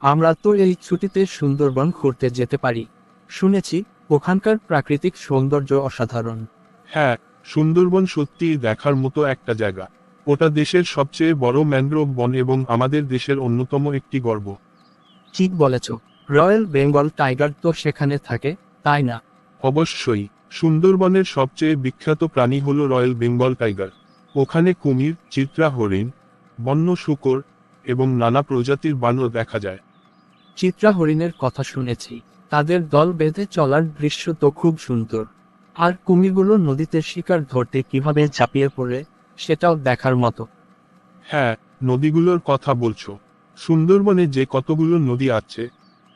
আমরা তো এই ছুটিতে সুন্দরবন ঘুরতে যেতে পারি। শুনেছি ওখানকার প্রাকৃতিক সৌন্দর্য অসাধারণ। হ্যাঁ সুন্দরবন সত্যিই দেখার মতো একটা জায়গা। ওটা দেশের সবচেয়ে বড় ম্যানগ্রোভ বন এবং আমাদের দেশের অন্যতম একটি গর্ব। ঠিক বলেছ। রয়্যাল বেঙ্গল টাইগার তো সেখানে থাকে তাই না? অবশ্যই সুন্দরবনের সবচেয়ে বিখ্যাত প্রাণী হল রয়্যাল বেঙ্গল টাইগার। ওখানে কুমির চিত্রা হরিণ বন্য শুকর এবং নানা প্রজাতির বানর দেখা যায়। চিত্রা হরিণের কথা শুনেছি। তাদের দল বেঁধে চলার দৃশ্য তো খুব সুন্দর। আর কুমিরগুলো নদীতে শিকার ধরতে কীভাবে ঝাঁপিয়ে পড়ে সেটাও দেখার মতো। হ্যাঁ নদীগুলোর কথা বলছো। সুন্দরবনে যে কতগুলো নদী আছে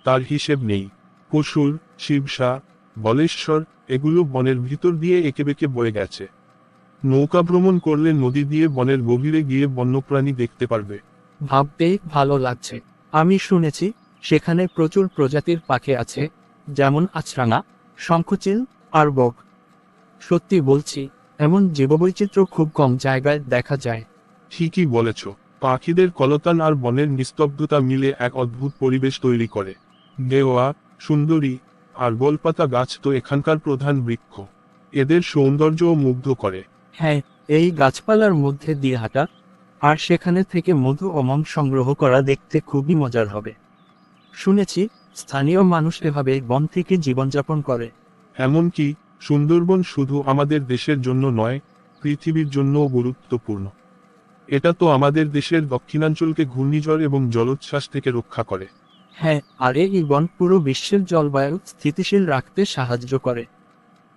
তার হিসেব নেই। পশুর শিবসা বলেশ্বর এগুলো বনের ভিতর দিয়ে এঁকেবেঁকে বয়ে গেছে। নৌকা ভ্রমণ করলে নদী দিয়ে বনের গভীরে গিয়ে বন্যপ্রাণী দেখতে পারবে। ভাবতেই ভালো লাগছে। আমি শুনেছি সেখানে প্রচুর প্রজাতির পাখি আছে যেমন আছরাঙা শঙ্খচিল আর বক সত্যি বলছি এমন জীববৈচিত্র্য খুব কম জায়গায় দেখা যায়। ঠিকই বলেছ পাখিদের কলতান আর বনের নিস্তব্ধতা মিলে এক অদ্ভুত পরিবেশ তৈরি করে। দেওয়া সুন্দরী আর গোলপাতা গাছ তো এখানকার প্রধান বৃক্ষ। এদের সৌন্দর্যও মুগ্ধ করে। হ্যাঁ এই গাছপালার মধ্যে দিয়ে হাঁটা আর সেখানে থেকে মধু ও মম সংগ্রহ করা দেখতে খুবই মজার হবে। শুনেছি স্থানীয় মানুষ এভাবে বন থেকে জীবনযাপন করে। এমনকি সুন্দরবন শুধু আমাদের দেশের জন্য নয় পৃথিবীর জন্যও গুরুত্বপূর্ণ। এটা তো আমাদের দেশের দক্ষিণাঞ্চলকে ঘূর্ণিঝড় এবং জলোচ্ছ্বাস থেকে রক্ষা করে। হ্যাঁ আর এই বন পুরো বিশ্বের জলবায়ু স্থিতিশীল রাখতে সাহায্য করে।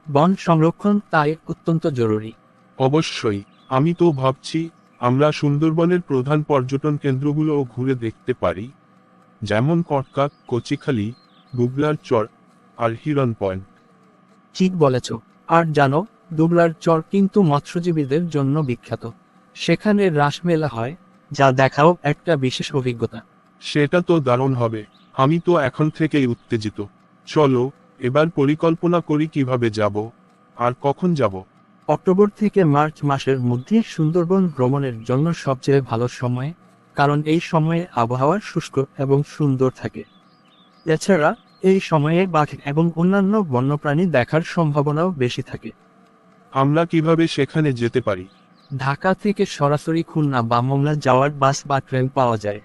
বন সংরক্ষণ তাই অত্যন্ত জরুরি। অবশ্যই আমি তো ভাবছি আমরা সুন্দরবনের প্রধান পর্যটন কেন্দ্রগুলোও ঘুরে দেখতে পারি। যেমন কটকা কচিখালি গুগলার চর আর হিরন পয়েন্ট। ঠিক বলেছ। আর জানো দুবলার চর কিন্তু মৎস্যজীবীদের জন্য বিখ্যাত। সেখানে রাসমেলা হয় যা দেখাও একটা বিশেষ অভিজ্ঞতা। সেটা তো দারুণ হবে। আমি তো এখন থেকেই উত্তেজিত। চলো এবার পরিকল্পনা করি কীভাবে যাব আর কখন যাব। অক্টোবর থেকে মার্চ মাসের মধ্যে সুন্দরবন ভ্রমণের জন্য সবচেয়ে ভালো সময় কারণ এই সময়ে আবহাওয়া শুষ্ক এবং সুন্দর থাকে। এছাড়া এই সময়ে বাঘ এবং অন্যান্য বন্যপ্রাণী দেখার সম্ভাবনাও বেশি থাকে। আমরা কীভাবে সেখানে যেতে পারি? ঢাকা থেকে সরাসরি খুলনা বা মংলা যাওয়ার বাস বা ট্রেন পাওয়া যায়।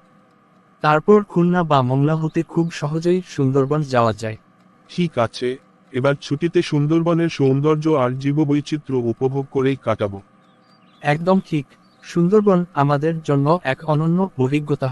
তারপর খুলনা বা মংলা হতে খুব সহজেই সুন্দরবন যাওয়া যায়। ঠিক আছে এবার ছুটিতে সুন্দরবনের সৌন্দর্য আর জীববৈচিত্র্য উপভোগ করেই কাটাবো। একদম ঠিক। সুন্দরবন আমাদের জন্য এক অনন্য অভিজ্ঞতা।